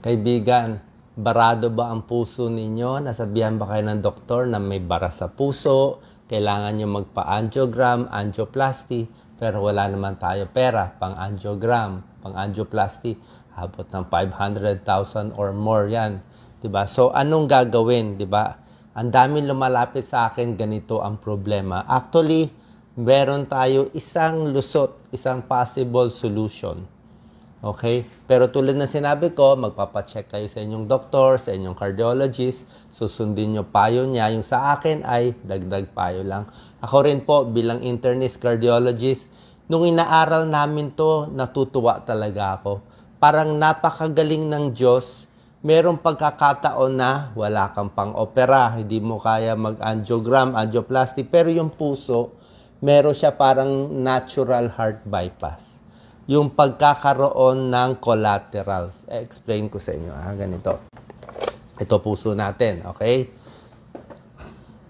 Kaibigan, barado ba ang puso ninyo? Nasabihan ba kayo ng doktor na may bara sa puso? Kailangan nyo magpa-angiogram, angioplasty, pero wala naman tayo pera pang angiogram, pang angioplasty. Habot ng 500,000 or more yan. 'Di ba? So, anong gagawin? 'di ba? Ang daming lumalapit sa akin, ganito ang problema. Actually, meron tayo isang lusot, isang possible solution. Okay? Pero tulad ng sinabi ko, magpapacheck kayo sa inyong doktor, sa inyong cardiologist, susundin nyo payo niya. Yung sa akin ay dagdag payo lang. Ako rin po, bilang internist cardiologist, nung inaaral namin to, natutuwa talaga ako. Parang napakagaling ng Diyos. Merong pagkakataon na wala kang pang-opera, hindi mo kaya mag-angiogram, angioplasty, pero yung puso, meron siya parang natural heart bypass yung pagkakaroon ng collaterals. explain ko sa inyo. Ah, ganito. Ito puso natin, okay?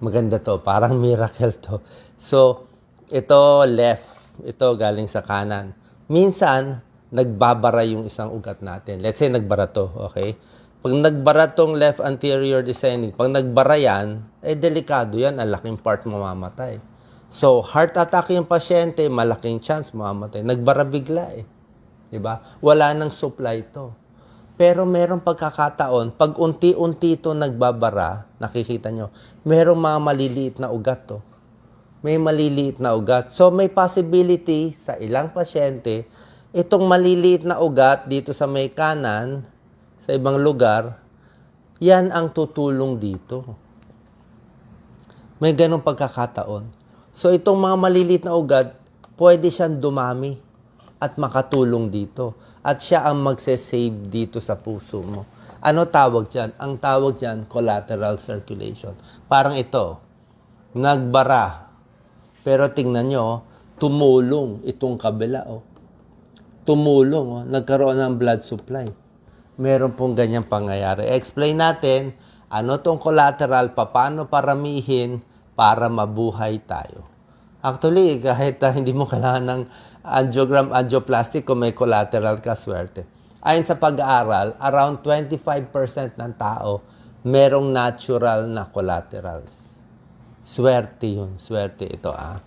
Maganda to. Parang miracle to. So, ito left. Ito galing sa kanan. Minsan, nagbabara yung isang ugat natin. Let's say, nagbara to, okay? Pag nagbara tong left anterior descending, pag nagbara yan, eh delikado yan. Ang laking part mamamatay. So, heart attack yung pasyente, malaking chance mamamatay. Nagbara bigla eh. 'Di ba? Wala nang supply to. Pero merong pagkakataon, pag unti-unti ito nagbabara, nakikita nyo, merong mga maliliit na ugat to. May maliliit na ugat. So, may possibility sa ilang pasyente, itong maliliit na ugat dito sa may kanan, sa ibang lugar, yan ang tutulong dito. May ganong pagkakataon. So itong mga maliliit na ugat, pwede siyang dumami at makatulong dito. At siya ang magse-save dito sa puso mo. Ano tawag dyan? Ang tawag dyan, collateral circulation. Parang ito, nagbara. Pero tingnan nyo, tumulong itong kabila. Oh. Tumulong, oh. nagkaroon ng blood supply. Meron pong ganyang pangyayari. Explain natin, ano tong collateral, paano paramihin, para mabuhay tayo. Actually, kahit uh, hindi mo kailangan ng angiogram, angioplasty kung may collateral ka, swerte. Ayon sa pag-aaral, around 25% ng tao merong natural na collaterals. Swerte yun. Swerte ito ah.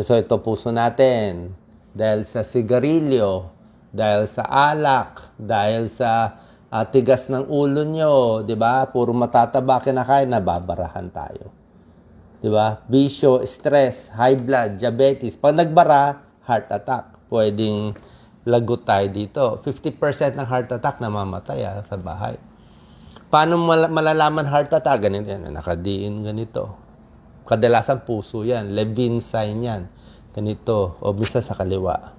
So ito puso natin. Dahil sa sigarilyo, dahil sa alak, dahil sa uh, tigas ng ulo nyo, di ba? Puro matataba kinakain, nababarahan tayo. Di ba? Bisyo, stress, high blood, diabetes. Pag nagbara, heart attack. Pwedeng lagot tayo dito. 50% ng heart attack namamatay ah, sa bahay. Paano mal- malalaman heart attack? Ganito yan. Nakadiin ganito. Kadalasan puso yan. Levine sign yan. Ganito. O bisa sa kaliwa.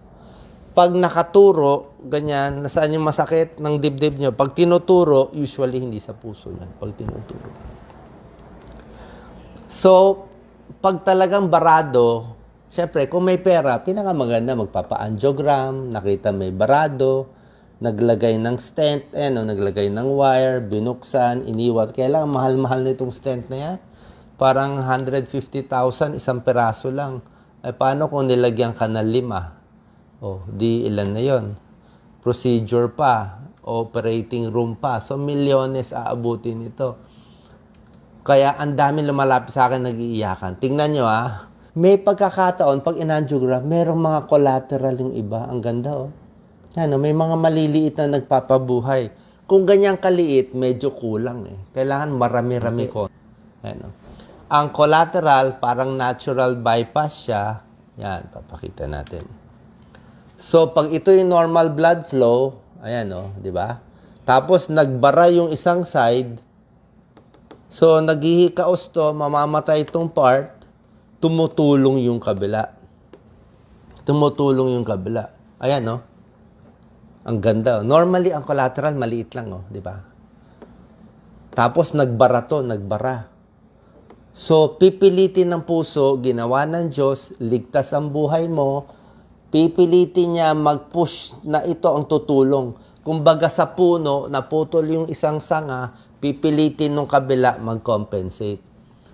Pag nakaturo, ganyan, nasaan yung masakit ng dibdib nyo? Pag tinuturo, usually hindi sa puso yan. Pag tinuturo. So, pag talagang barado, syempre, kung may pera, pinakamaganda magpapa-angiogram, nakita may barado, naglagay ng stent, eh, naglagay ng wire, binuksan, iniwan. Kailangan mahal-mahal na itong stent na yan. Parang 150,000, isang peraso lang. Eh, paano kung nilagyan ka ng lima? O, di ilan na yon Procedure pa, operating room pa. So, milyones aabutin ito. Kaya ang dami lumalapit sa akin nag-iiyakan. Tingnan nyo ah. May pagkakataon, pag inangiogram, merong mga collateral yung iba. Ang ganda oh. Ano, may mga maliliit na nagpapabuhay. Kung ganyan kaliit, medyo kulang eh. Kailangan marami-rami ko. Ano. Ang collateral, parang natural bypass siya. Yan, papakita natin. So, pag ito yung normal blood flow, ayan oh, di ba? Tapos, nagbara yung isang side, So, naghihikaos to, mamamatay itong part, tumutulong yung kabila. Tumutulong yung kabila. Ayan, no? Ang ganda. Normally, ang collateral, maliit lang, no? Di ba? Tapos, nagbara to, nagbara. So, pipilitin ng puso, ginawa ng Diyos, ligtas ang buhay mo, pipilitin niya mag-push na ito ang tutulong. Kumbaga sa puno, naputol yung isang sanga, pipilitin nung kabila mag-compensate.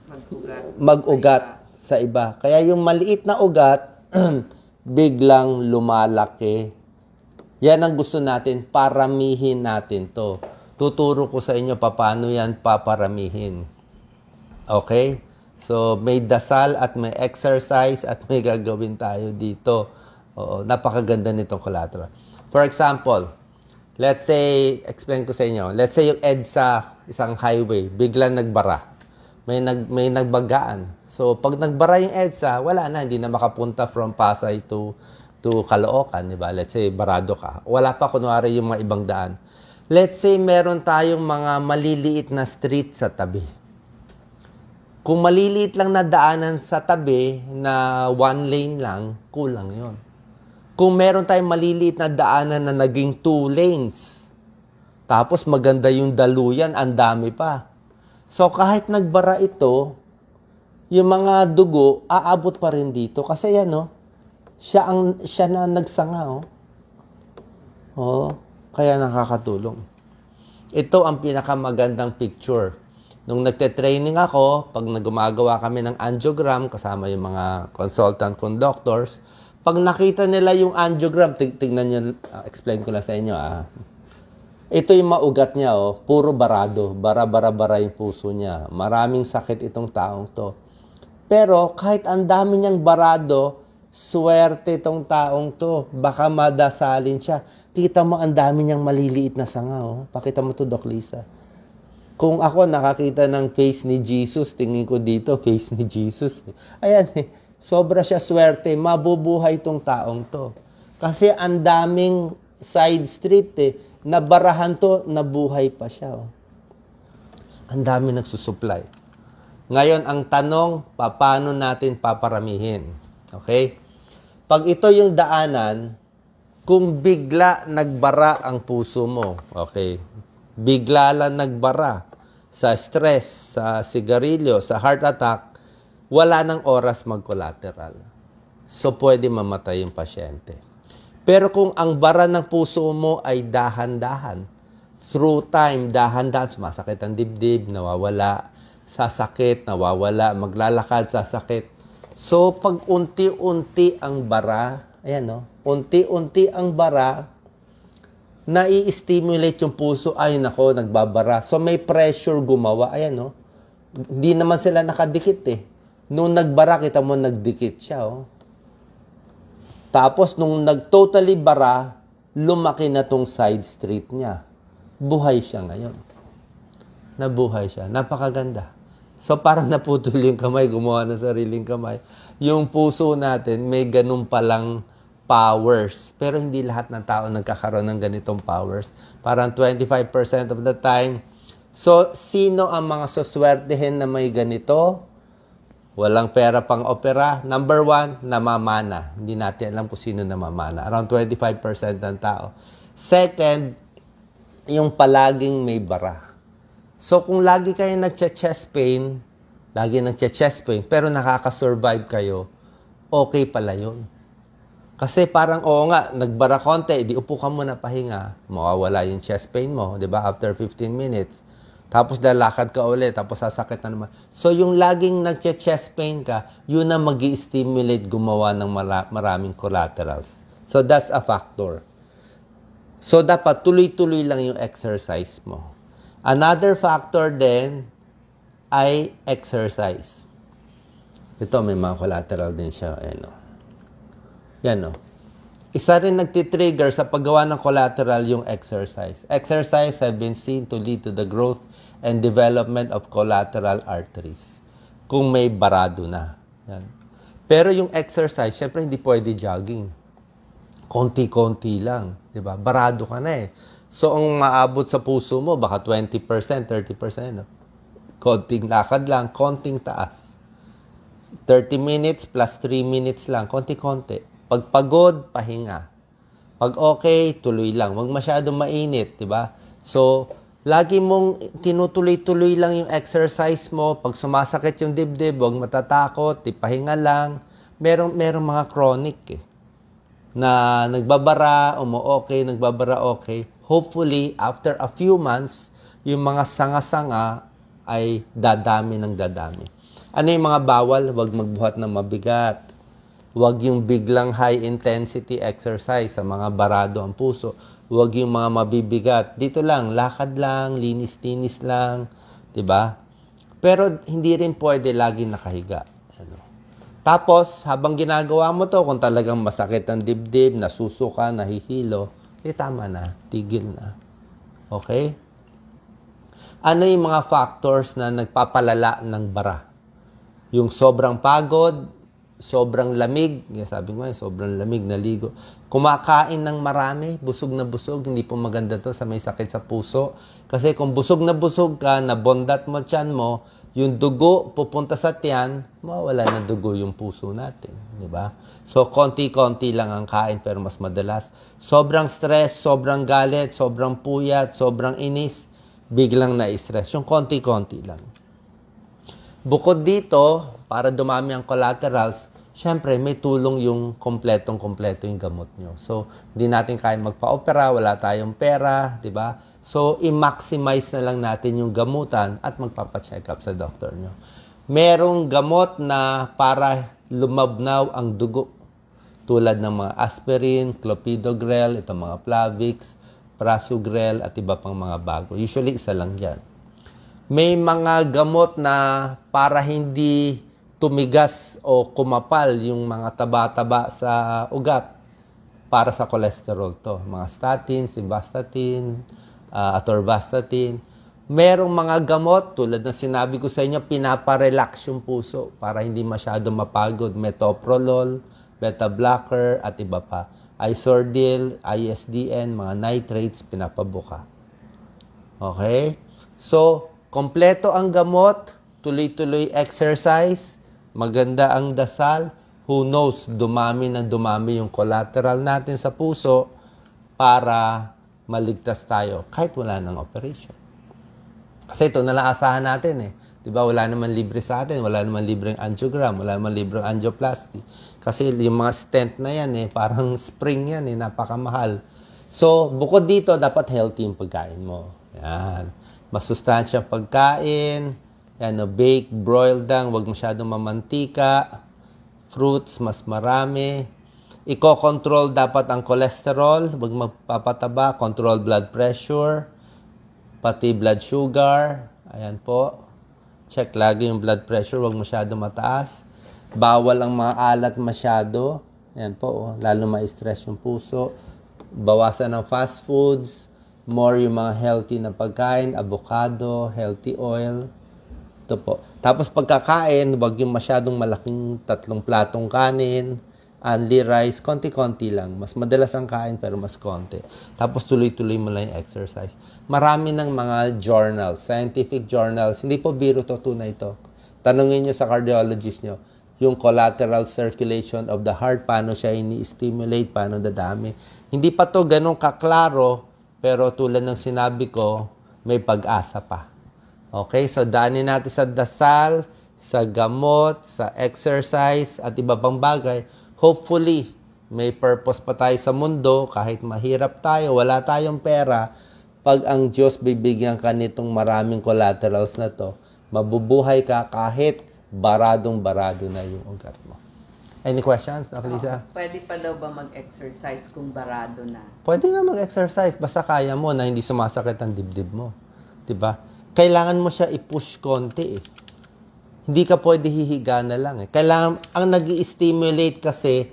Mag-ugat. Mag-ugat sa iba. Kaya yung maliit na ugat, biglang lumalaki. Yan ang gusto natin, paramihin natin to. tuturo ko sa inyo paano yan paparamihin. Okay? So, may dasal at may exercise at may gagawin tayo dito. Oo, napakaganda nitong collateral. For example, let's say, explain ko sa inyo, let's say yung EDSA, isang highway, biglang nagbara. May, nag, may nagbagaan. So, pag nagbara yung EDSA, wala na, hindi na makapunta from Pasay to to Caloocan, di ba? Let's say, barado ka. Wala pa, kunwari, yung mga ibang daan. Let's say, meron tayong mga maliliit na street sa tabi. Kung maliliit lang na daanan sa tabi na one lane lang, kulang yon. Kung meron tayong maliliit na daanan na naging two lanes, tapos maganda yung daluyan, ang dami pa. So kahit nagbara ito, yung mga dugo, aabot pa rin dito. Kasi yan, no? Siya, ang, siya na nagsanga, oh. Oh, kaya nakakatulong. Ito ang pinakamagandang picture. Nung nagte-training ako, pag nagumagawa kami ng angiogram, kasama yung mga consultant conductors, pag nakita nila yung angiogram, tig- tignan nyo, ah, explain ko lang sa inyo ah. Ito yung maugat niya, oh. puro barado. Bara-bara-bara yung puso niya. Maraming sakit itong taong to. Pero kahit ang dami niyang barado, swerte itong taong to. Baka madasalin siya. Kita mo ang dami niyang maliliit na sanga. Oh. Pakita mo to, Doc Lisa. Kung ako nakakita ng face ni Jesus, tingin ko dito, face ni Jesus. Ayan eh, sobra siya swerte, mabubuhay itong taong to. Kasi ang daming side street eh, nabarahan to, nabuhay pa siya. Oh. Ang dami nagsusupply. Ngayon, ang tanong, paano natin paparamihin? Okay? Pag ito yung daanan, kung bigla nagbara ang puso mo, okay, bigla lang nagbara sa stress, sa sigarilyo, sa heart attack, wala nang oras mag-collateral. So, pwede mamatay yung pasyente. Pero kung ang bara ng puso mo ay dahan-dahan, through time, dahan-dahan, sumasakit ang dibdib, nawawala, sasakit, nawawala, maglalakad, sasakit. So, pag unti-unti ang bara, ayan no, unti-unti ang bara, nai-stimulate yung puso, ay nako, nagbabara. So may pressure gumawa. Ayan, no? Hindi naman sila nakadikit eh. Nung nagbara, kita mo nagdikit siya, oh. Tapos nung nag-totally bara, lumaki na tong side street niya. Buhay siya ngayon. Nabuhay siya. Napakaganda. So parang naputol yung kamay, gumawa ng sariling kamay. Yung puso natin, may ganun palang powers. Pero hindi lahat ng tao nagkakaroon ng ganitong powers. Parang 25% of the time. So, sino ang mga suswertehin na may ganito? Walang pera pang opera. Number one, namamana. Hindi natin alam kung sino namamana. Around 25% ng tao. Second, yung palaging may bara. So, kung lagi kayo nagche-chest pain, lagi nagche-chest pain, pero nakaka-survive kayo, okay pala yun. Kasi parang, oo nga, nagbara konti, di upo ka muna pahinga, mawawala yung chest pain mo, di ba, after 15 minutes. Tapos lalakad ka ulit, tapos sasakit na naman. So yung laging nagche-chest pain ka, yun ang mag stimulate gumawa ng mara- maraming collaterals. So that's a factor. So dapat tuloy-tuloy lang yung exercise mo. Another factor din ay exercise. Ito may mga collateral din siya. Ayan o. Yan o. Isa rin nagtitrigger sa paggawa ng collateral yung exercise. Exercise have been seen to lead to the growth and development of collateral arteries. Kung may barado na. Yan. Pero yung exercise, syempre hindi pwede jogging. Konti-konti lang. Di ba? Barado ka na eh. So, ang maabot sa puso mo, baka 20%, 30%. No? Konting lakad lang, konting taas. 30 minutes plus 3 minutes lang, konti-konti. Pag pagod, pahinga. Pag okay, tuloy lang. Huwag masyadong mainit, di ba? So, lagi mong tinutuloy-tuloy lang yung exercise mo. Pag sumasakit yung dibdib, huwag matatakot, ipahinga lang. Merong, merong mga chronic eh na nagbabara, umu-okay, nagbabara okay. Hopefully, after a few months, yung mga sanga-sanga ay dadami ng dadami. Ano yung mga bawal? Huwag magbuhat ng mabigat. Huwag yung biglang high-intensity exercise sa mga barado ang puso. Huwag yung mga mabibigat. Dito lang, lakad lang, linis-linis lang, 'di ba? Pero hindi rin pwede lagi nakahiga. Ano. Tapos, habang ginagawa mo to, kung talagang masakit ang dibdib, nasusuka, nahihilo, eh tama na, tigil na. Okay? Ano yung mga factors na nagpapalala ng bara? Yung sobrang pagod, sobrang lamig, yung sabi ko sobrang lamig na ligo. Kumakain ng marami, busog na busog, hindi po maganda to sa may sakit sa puso. Kasi kung busog na busog ka, nabondat mo tiyan mo, yung dugo pupunta sa tiyan, mawala na dugo yung puso natin, di ba? So konti-konti lang ang kain pero mas madalas. Sobrang stress, sobrang galit, sobrang puyat, sobrang inis, biglang na-stress. Yung konti-konti lang. Bukod dito, para dumami ang collaterals, syempre may tulong yung kompletong-kompleto yung gamot nyo. So, hindi natin kaya magpa-opera, wala tayong pera, di ba? So, i-maximize na lang natin yung gamutan at magpapacheck up sa doktor nyo. Merong gamot na para lumabnaw ang dugo. Tulad ng mga aspirin, clopidogrel, itong mga Plavix, prasugrel, at iba pang mga bago. Usually, isa lang yan may mga gamot na para hindi tumigas o kumapal yung mga taba-taba sa ugat para sa cholesterol to. Mga statin, simvastatin, uh, atorvastatin. Merong mga gamot, tulad ng sinabi ko sa inyo, pinaparelax yung puso para hindi masyado mapagod. Metoprolol, beta blocker, at iba pa. Isordil, ISDN, mga nitrates, pinapabuka. Okay? So, Kompleto ang gamot, tuloy-tuloy exercise, maganda ang dasal, who knows, dumami na dumami yung collateral natin sa puso para maligtas tayo kahit wala ng operation. Kasi ito nalang asahan natin eh. 'Di ba? Wala naman libre sa atin, wala naman libreng angiogram, wala naman libreng angioplasty. Kasi yung mga stent na yan eh, parang spring yan eh, napakamahal. So, bukod dito, dapat healthy yung pagkain mo. Yan masustansyang pagkain, yan, no, bake, broiled lang, wag masyadong mamantika, fruits, mas marami. Iko-control dapat ang cholesterol, wag magpapataba, control blood pressure, pati blood sugar. Ayan po. Check lagi yung blood pressure, wag masyado mataas. Bawal ang mga alat masyado. Ayan po, oh, lalo ma-stress yung puso. Bawasan ng fast foods, more yung mga healthy na pagkain, avocado, healthy oil. Ito po. Tapos pagkakain, wag yung masyadong malaking tatlong platong kanin, only rice, konti-konti lang. Mas madalas ang kain pero mas konti. Tapos tuloy-tuloy mo lang yung exercise. Marami ng mga journals, scientific journals. Hindi po biro to, tunay to. Tanungin nyo sa cardiologist nyo, yung collateral circulation of the heart, paano siya ini-stimulate, paano dadami. Hindi pa to ganun kaklaro, pero tulad ng sinabi ko, may pag-asa pa. Okay? So, daanin natin sa dasal, sa gamot, sa exercise, at iba pang bagay. Hopefully, may purpose pa tayo sa mundo, kahit mahirap tayo, wala tayong pera, pag ang Diyos bibigyan ka nitong maraming collaterals na to, mabubuhay ka kahit baradong-barado na yung ugat mo. Any questions, Doc Lisa? Oo. Pwede pa daw ba mag-exercise kung barado na? Pwede nga mag-exercise basta kaya mo na hindi sumasakit ang dibdib mo. 'Di ba? Kailangan mo siya i-push konti eh. Hindi ka pwede hihiga na lang eh. Kailangan ang nag stimulate kasi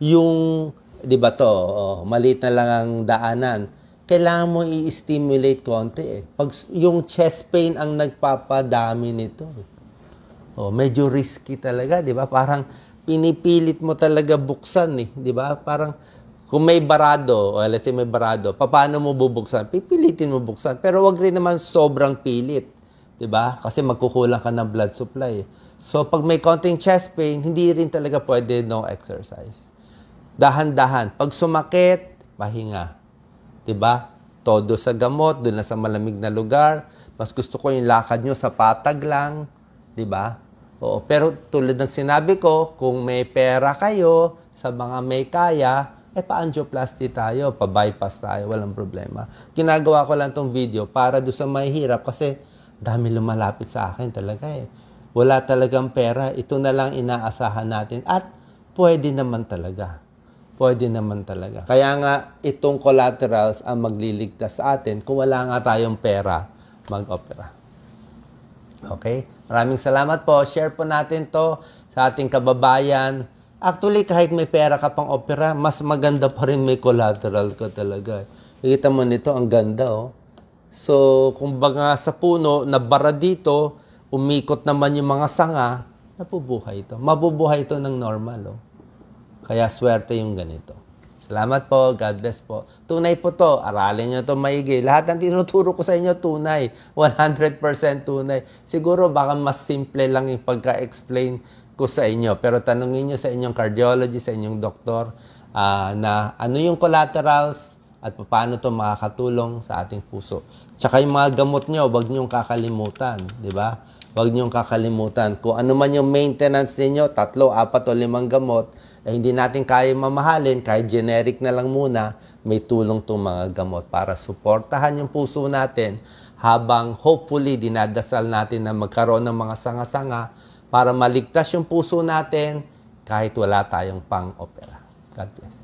yung 'di ba to, oh, maliit na lang ang daanan. Kailangan mo i-stimulate konti eh. Pag yung chest pain ang nagpapadami nito. Oh, medyo risky talaga, 'di ba? Parang pinipilit mo talaga buksan eh, 'di ba? Parang kung may barado, o let's say may barado, paano mo bubuksan? Pipilitin mo buksan. Pero wag rin naman sobrang pilit, 'di ba? Kasi magkukulang ka ng blood supply. So pag may konting chest pain, hindi rin talaga pwede no exercise. Dahan-dahan. Pag sumakit, pahinga. 'Di ba? Todo sa gamot, doon na sa malamig na lugar. Mas gusto ko yung lakad nyo sa patag lang, 'di ba? Oo, pero tulad ng sinabi ko, kung may pera kayo sa mga may kaya, eh pa-angioplasty tayo, pa-bypass tayo, walang problema. Ginagawa ko lang tong video para do sa may hirap kasi dami lumalapit sa akin talaga eh. Wala talagang pera, ito na lang inaasahan natin at pwede naman talaga. Pwede naman talaga. Kaya nga, itong collaterals ang magliligtas sa atin kung wala nga tayong pera mag-opera. Okay? Maraming salamat po. Share po natin to sa ating kababayan. Actually, kahit may pera ka pang opera, mas maganda pa rin may collateral ka talaga. Kita mo nito, ang ganda oh. So, kung baga sa puno, nabara dito, umikot naman yung mga sanga, napubuhay ito. Mabubuhay ito ng normal oh. Kaya swerte yung ganito. Salamat po. God bless po. Tunay po to. Aralin nyo to maigi. Lahat ng tinuturo ko sa inyo, tunay. 100% tunay. Siguro baka mas simple lang yung pagka-explain ko sa inyo. Pero tanungin nyo sa inyong cardiologist, sa inyong doktor, ah, na ano yung collaterals at paano to makakatulong sa ating puso. Tsaka yung mga gamot nyo, wag nyo kakalimutan. Di ba? Huwag niyong kakalimutan. Kung ano man yung maintenance ninyo, tatlo, apat o limang gamot, eh, hindi natin kaya mamahalin, kahit generic na lang muna, may tulong itong mga gamot para suportahan yung puso natin habang hopefully dinadasal natin na magkaroon ng mga sanga-sanga para maligtas yung puso natin kahit wala tayong pang-opera. God bless.